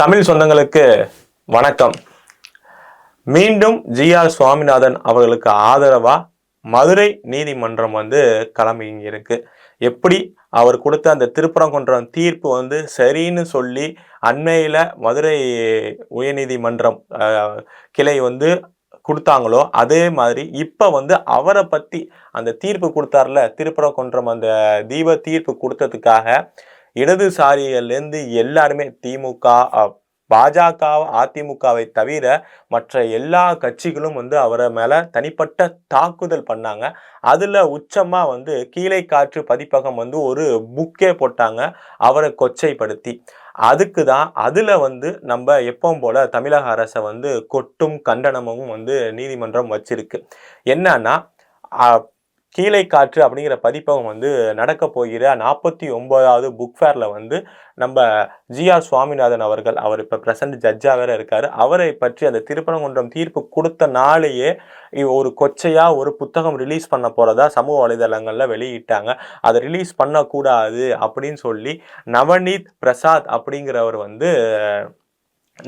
தமிழ் சொந்தங்களுக்கு வணக்கம். மீண்டும் ஜி ஆர் சுவாமிநாதன் அவர்களுக்கு ஆதரவாக மதுரை நீதிமன்றம் வந்து கிளம்பி இருக்கு. எப்படி அவர் கொடுத்த அந்த திருப்பரங்குன்றம் தீர்ப்பு வந்து சரின்னு சொல்லி அண்மையில் மதுரை உயர்நீதிமன்றம் கிளை வந்து கொடுத்தாங்களோ அதே மாதிரி இப்போ வந்து அவரை பற்றி அந்த தீர்ப்பு கொடுத்தார்ல திருப்பரங்குன்றம் அந்த தீப தீர்ப்பு கொடுத்ததுக்காக இடதுசாரிகள்லேருந்து எல்லாருமே திமுக பாஜக அதிமுகவை தவிர மற்ற எல்லா கட்சிகளும் வந்து அவரை மேலே தனிப்பட்ட தாக்குதல் பண்ணாங்க. அதில் உச்சமாக வந்து கீழே காற்று பதிப்பகம் வந்து ஒரு புக்கே போட்டாங்க. அவரை கொச்சைப்படுத்தி. அதுக்கு தான் அதில் வந்து நம்ம எப்பவும் போல் தமிழக அரசை வந்து கொட்டும் கண்டனமும் வந்து நீதிமன்றம் வச்சிருக்கு. என்னன்னா கீழே காற்று அப்படிங்கிற பதிப்பகம் வந்து நடக்க போகிற நாற்பத்தி ஒன்பதாவது புக் ஃபேரில் வந்து நம்ம ஜிஆர் சுவாமிநாதன் அவர்கள் அவர் இப்போ பிரசன்ட் ஜட்ஜாக வேற இருக்கார். அவரை பற்றி அந்த திருப்பரங்குன்றம் தீர்ப்பு கொடுத்த நாளையே ஒரு கொச்சையாக ஒரு புத்தகம் ரிலீஸ் பண்ண போகிறதா சமூக வலைதளங்களில் வெளியிட்டாங்க. அதை ரிலீஸ் பண்ணக்கூடாது அப்படின்னு சொல்லி நவநீத் பிரசாத் அப்படிங்கிறவர் வந்து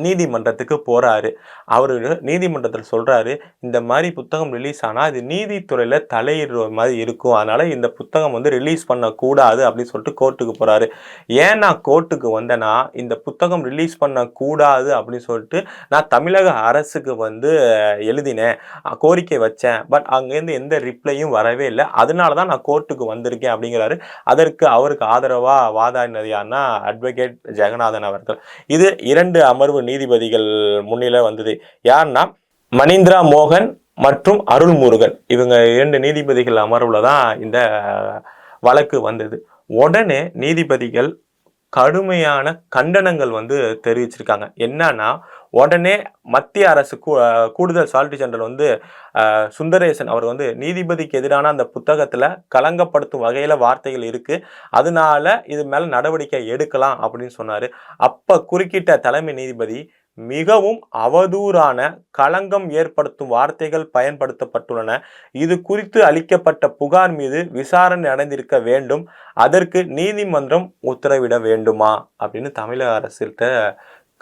நீதிமன்றத்துக்கு போறாரு. அவர் நீதிமன்றத்தில் சொல்றாரு இந்த மாதிரி புத்தகம் ரிலீஸ் ஆனா இது நீதித்துறையில தலையிடுற மாதிரி இருக்கும். அதனால இந்த புத்தகம் வந்து ரிலீஸ் பண்ணக்கூடாது அப்படின்னு சொல்லிட்டு கோர்ட்டுக்கு போறாரு. ஏன் நான் கோர்ட்டுக்கு வந்தேன்னா இந்த புத்தகம் ரிலீஸ் பண்ணக்கூடாது அப்படின்னு சொல்லிட்டு நான் தமிழக அரசுக்கு வந்து எழுதினேன் கோரிக்கை வச்சேன். பட் அங்கேருந்து எந்த ரிப்ளையும் வரவே இல்லை. அதனால தான் நான் கோர்ட்டுக்கு வந்திருக்கேன் அப்படிங்கிறாரு. அதற்கு அவருக்கு ஆதரவா வாதாடினது யாருன்னா அட்வொகேட் ஜெகநாதன் அவர்கள். இது இரண்டு அமர்வு நீதிபதிகள் முன்னிலை வந்தது. யாருன்னா மணிந்திரா மோகன் மற்றும் அருள்முருகன். இவங்க இரண்டு நீதிபதிகள் அமர்வுல தான் இந்த வழக்கு வந்தது. உடனே நீதிபதிகள் கடுமையான கண்டனங்கள் வந்து தெரிவிச்சிருக்காங்க. என்னன்னா உடனே மத்திய அரசு கூடுதல் சால்டி ஜெனரல் வந்து சுந்தரேசன் அவர் வந்து நீதிபதிக்கு எதிரான அந்த புத்தகத்தில் களங்கப்படுத்தும் வகையில் வார்த்தைகள் இருக்குது அதனால இது மேலே நடவடிக்கை எடுக்கலாம் அப்படின்னு சொன்னார். அப்போ குறுக்கிட்ட தலைமை நீதிபதி மிகவும் அவதூறான களங்கம் ஏற்படுத்தும் வார்த்தைகள் பயன்படுத்தப்பட்டுள்ளன. இது குறித்து அளிக்கப்பட்ட புகார் மீது விசாரணை நடந்திருக்க வேண்டும். அதற்கு நீதிமன்றம் உத்தரவிட வேண்டுமா? அப்படின்னு தமிழக அரசுகிட்ட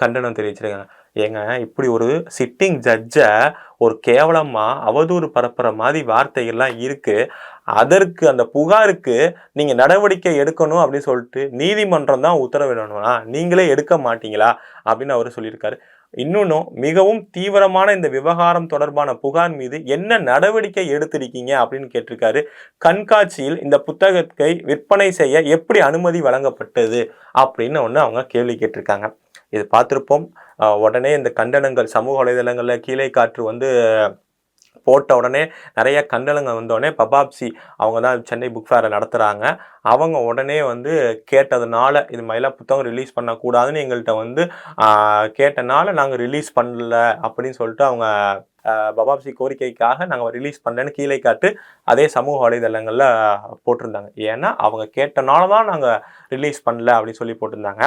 கண்டனம் தெரிவிச்சிருக்காங்க. ஏங்க இப்படி ஒரு சிட்டிங் ஜட்ஜை ஒரு கேவலமாக அவதூறு பரப்புகிற மாதிரி வார்த்தைகள்லாம் இருக்குது அதற்கு அந்த புகாருக்கு நீங்கள் நடவடிக்கை எடுக்கணும் அப்படின்னு சொல்லிட்டு நீதிமன்றம் தான் உத்தரவிடணும்னா நீங்களே எடுக்க மாட்டீங்களா? அப்படின்னு அவர் சொல்லியிருக்காரு. இன்னொன்னும் மிகவும் தீவிரமான இந்த விவகாரம் தொடர்பான புகார் மீது என்ன நடவடிக்கை எடுத்திருக்கீங்க அப்படின்னு கேட்டிருக்காரு. கண்காட்சியில் இந்த புத்தகத்தை விற்பனை செய்ய எப்படி அனுமதி வழங்கப்பட்டது அப்படின்னு ஒன்று அவங்க கேள்வி கேட்டிருக்காங்க. இது பார்த்துருப்போம். உடனே இந்த கண்டனங்கள் சமூக வலைதளங்களில் கீழே காற்று வந்து போட்ட உடனே நிறைய கண்டனங்கள் வந்தோடனே பபாப்சி அவங்க தான் சென்னை புக் ஃபேரை நடத்துகிறாங்க அவங்க உடனே வந்து கேட்டதுனால இது மாதிரிலாம் புத்தகம் ரிலீஸ் பண்ணக்கூடாதுன்னு எங்கள்கிட்ட வந்து கேட்டனால நாங்கள் ரிலீஸ் பண்ணல அப்படின்னு சொல்லிட்டு அவங்க பபாப்சி கோரிக்கைக்காக நாங்கள் ரிலீஸ் பண்ணலன்னு கீழே காட்டு அதே சமூக வலைதளங்களில் போட்டிருந்தாங்க. ஏன்னா அவங்க கேட்டனால தான் நாங்கள் ரிலீஸ் பண்ணல அப்படின்னு சொல்லி போட்டிருந்தாங்க.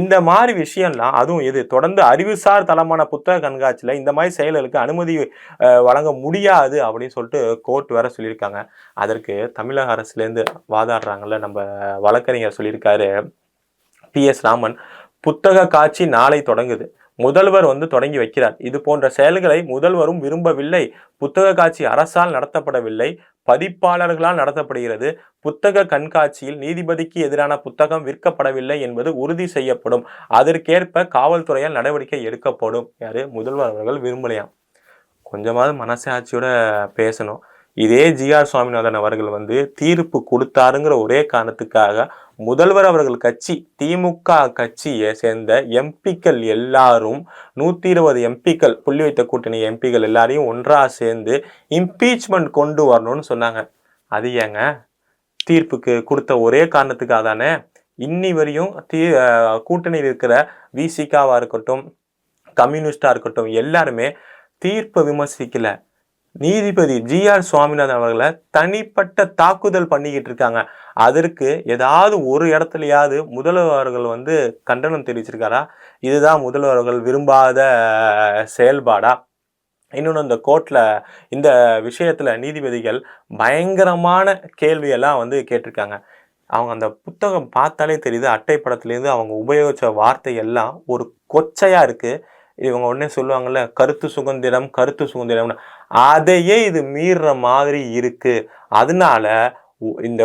இந்த மாதிரி விஷயம்லாம் அதுவும் எது தொடர்ந்து அறிவுசார் தளமான புத்தக கண்காட்சியில் இந்த மாதிரி செயல்களுக்கு அனுமதி வழங்க முடியாது அப்படின்னு சொல்லிட்டு கோர்ட் வேற சொல்லியிருக்காங்க. அதற்கு தமிழக அரசுலேருந்து வாதாடுறாங்கல்ல நம்ம வழக்கறிஞர் சொல்லியிருக்காரு பி எஸ் ராமன் புத்தக காட்சி நாளை தொடங்குது. முதல்வர் வந்து தொடங்கி வைக்கிறார். இது போன்ற செயல்களை முதல்வரும் விரும்பவில்லை. புத்தக காட்சி அரசால் நடத்தப்படவில்லை. பதிப்பாளர்களால் நடத்தப்படுகிறது. புத்தக கண்காட்சியில் நீதிபதிக்கு எதிரான புத்தகம் விற்கப்படவில்லை என்பது உறுதி செய்யப்படும். அதற்கேற்ப காவல்துறையால் நடவடிக்கை எடுக்கப்படும். யாரு? முதல்வர் அவர்கள் விரும்பலையாம். கொஞ்சமாவது மனசாட்சியோட பேசணும். இதே ஜிஆர் சுவாமிநாதன் அவர்கள் வந்து தீர்ப்பு கொடுத்தாருங்கிற ஒரே காரணத்துக்காக முதல்வர் அவர்கள் கட்சி திமுக கட்சியை சேர்ந்த எம்பிக்கள் எல்லாரும் நூத்தி இருபது எம்பிக்கள் புள்ளி வைத்த கூட்டணி எம்பிக்கள் எல்லாரையும் ஒன்றா சேர்ந்து இம்பீச்மெண்ட் கொண்டு வரணும்னு சொன்னாங்க. அது ஏங்க? தீர்ப்புக்கு கொடுத்த ஒரே காரணத்துக்காக தானே? இன்னி வரையும் தீ கூட்டணியில் இருக்கிற விசிகாவா இருக்கட்டும் கம்யூனிஸ்டா இருக்கட்டும் எல்லாருமே தீர்ப்பை விமர்சிக்கல. நீதிபதி ஜி ஆர் சுவாமிநாதன் அவர்களை தனிப்பட்ட தாக்குதல் பண்ணிக்கிட்டு இருக்காங்க. அதற்கு ஏதாவது ஒரு இடத்துலயாவது முதல்வர்கள் வந்து கண்டனம் தெரிவிச்சிருக்காரா? இதுதான் முதல்வர்கள் விரும்பாத செயல்பாடா? இன்னொன்று இந்த கோர்ட்ல இந்த விஷயத்துல நீதிபதிகள் பயங்கரமான கேள்வியெல்லாம் வந்து கேட்டிருக்காங்க. அவங்க அந்த புத்தகம் பார்த்தாலே தெரியுது அட்டை படத்துலேருந்து அவங்க உபயோகிச்ச வார்த்தை எல்லாம் ஒரு கொச்சையாக இருக்குது இவங்க உடனே சொல்லுவாங்கல்ல கருத்து சுதந்திரம் கருத்து சுதந்திரம்னு. அதையே இது மீறுற மாதிரி இருக்கு. அதனால இந்த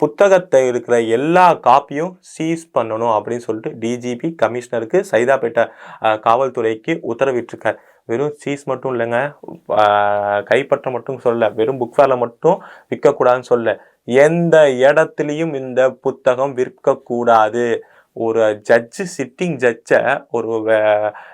புத்தகத்தை இருக்கிற எல்லா காப்பியும் சீஸ் பண்ணணும் அப்படின்னு சொல்லிட்டு டிஜிபி கமிஷனருக்கு சைதாப்பேட்டை காவல்துறைக்கு உத்தரவிட்டிருக்கார். வெறும் சீஸ் மட்டும் இல்லைங்க. கைப்பற்ற மட்டும் சொல்ல வெறும் புக் ஃபேரில் மட்டும் விற்கக்கூடாதுன்னு சொல்ல எந்த இடத்துலையும் இந்த புத்தகம் விற்கக்கூடாது. ஒரு ஜட்ஜு சிட்டிங் ஜட்ஜை ஒரு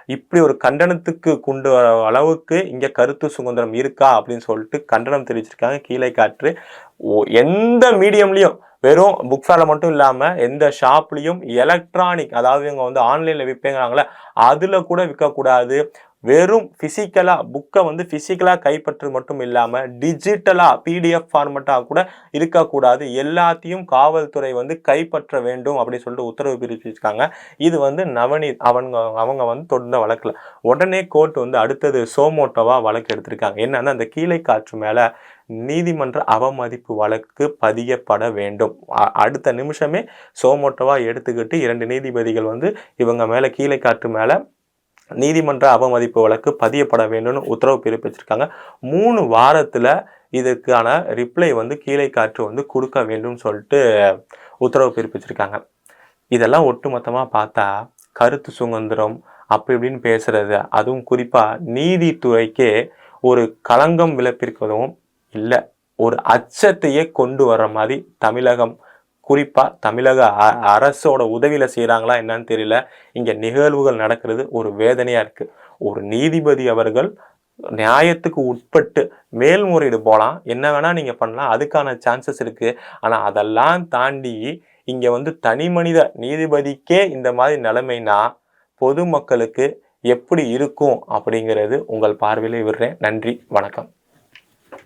இப்படி ஒரு கண்டனத்துக்கு கொண்டு வர அளவுக்கு இங்கே கருத்து சுதந்திரம் இருக்கா அப்படின்னு சொல்லிட்டு கண்டனம் தெரிவிச்சிருக்காங்க. கீழே காற்று. ஓ- எந்த மீடியம்லேயும் வெறும் புக் ஃபேர்ல மட்டும் இல்லாமல் எந்த ஷாப்லேயும் எலக்ட்ரானிக் அதாவது இவங்க வந்து ஆன்லைனில் விற்பேங்கிறாங்களே அதில் கூட விற்கக்கூடாது வெறும் ஃபிசிக்கலாக புக்கை வந்து ஃபிசிக்கலாக கைப்பற்று மட்டும் இல்லாமல் டிஜிட்டலாக பிடிஎஃப் ஃபார்மெட்டாக கூட இருக்கக்கூடாது. எல்லாத்தையும் காவல்துறை வந்து கைப்பற்ற வேண்டும் அப்படின்னு சொல்லிட்டு உத்தரவு பிறப்பிச்சிருக்காங்க. இது வந்து நவநீத் அவங்க அவங்க வந்து தொடர்ந்த வழக்குல. உடனே கோர்ட் வந்து அடுத்தது சோமோட்டோவாக வழக்கு எடுத்திருக்காங்க. என்னன்னா அந்த கீழே காற்று மேலே நீதிமன்ற அவமதிப்பு வழக்கு பதியப்பட வேண்டும். அடுத்த நிமிஷமே சோமோட்டோவாக எடுத்துக்கிட்டு இரண்டு நீதிபதிகள் வந்து இவங்க மேலே கீழே காற்று மேலே நீதிமன்ற அவமதிப்பு வழக்கு பதியப்பட வேண்டும்னு உத்தரவு பிறப்பிச்சிருக்காங்க. மூணு வாரத்தில் இதுக்கான ரிப்ளை வந்து கீழே காற்று வந்து கொடுக்க வேண்டும் சொல்லிட்டு உத்தரவு பிறப்பிச்சிருக்காங்க. இதெல்லாம் ஒட்டுமொத்தமாக பார்த்தா கருத்து சுதந்திரம் அப்படி இப்படின்னு பேசுறது. அதுவும் குறிப்பாக நீதித்துறைக்கே ஒரு களங்கம் விளைப்பிருக்கிறதும் இல்லை. ஒரு அச்சத்தையே கொண்டு வர்ற மாதிரி தமிழகம் குறிப்பாக தமிழக அரசோட உதவியில் செய்கிறாங்களா என்னன்னு தெரியல. இங்கே நிகழ்வுகள் நடக்கிறது ஒரு வேதனையாக இருக்குது ஒரு நீதிபதி அவர்கள் நியாயத்துக்கு உட்பட்டு மேல்முறையீடு போகலாம் என்ன வேணால் நீங்கள் பண்ணலாம். அதுக்கான சான்சஸ் இருக்குது ஆனால் அதெல்லாம் தாண்டி இங்கே வந்து தனி மனித நீதிபதிக்கே இந்த மாதிரி நிலைமைனா பொதுமக்களுக்கு எப்படி இருக்கும் அப்படிங்கிறது உங்கள் பார்வையிலே விடுறேன். நன்றி. வணக்கம்.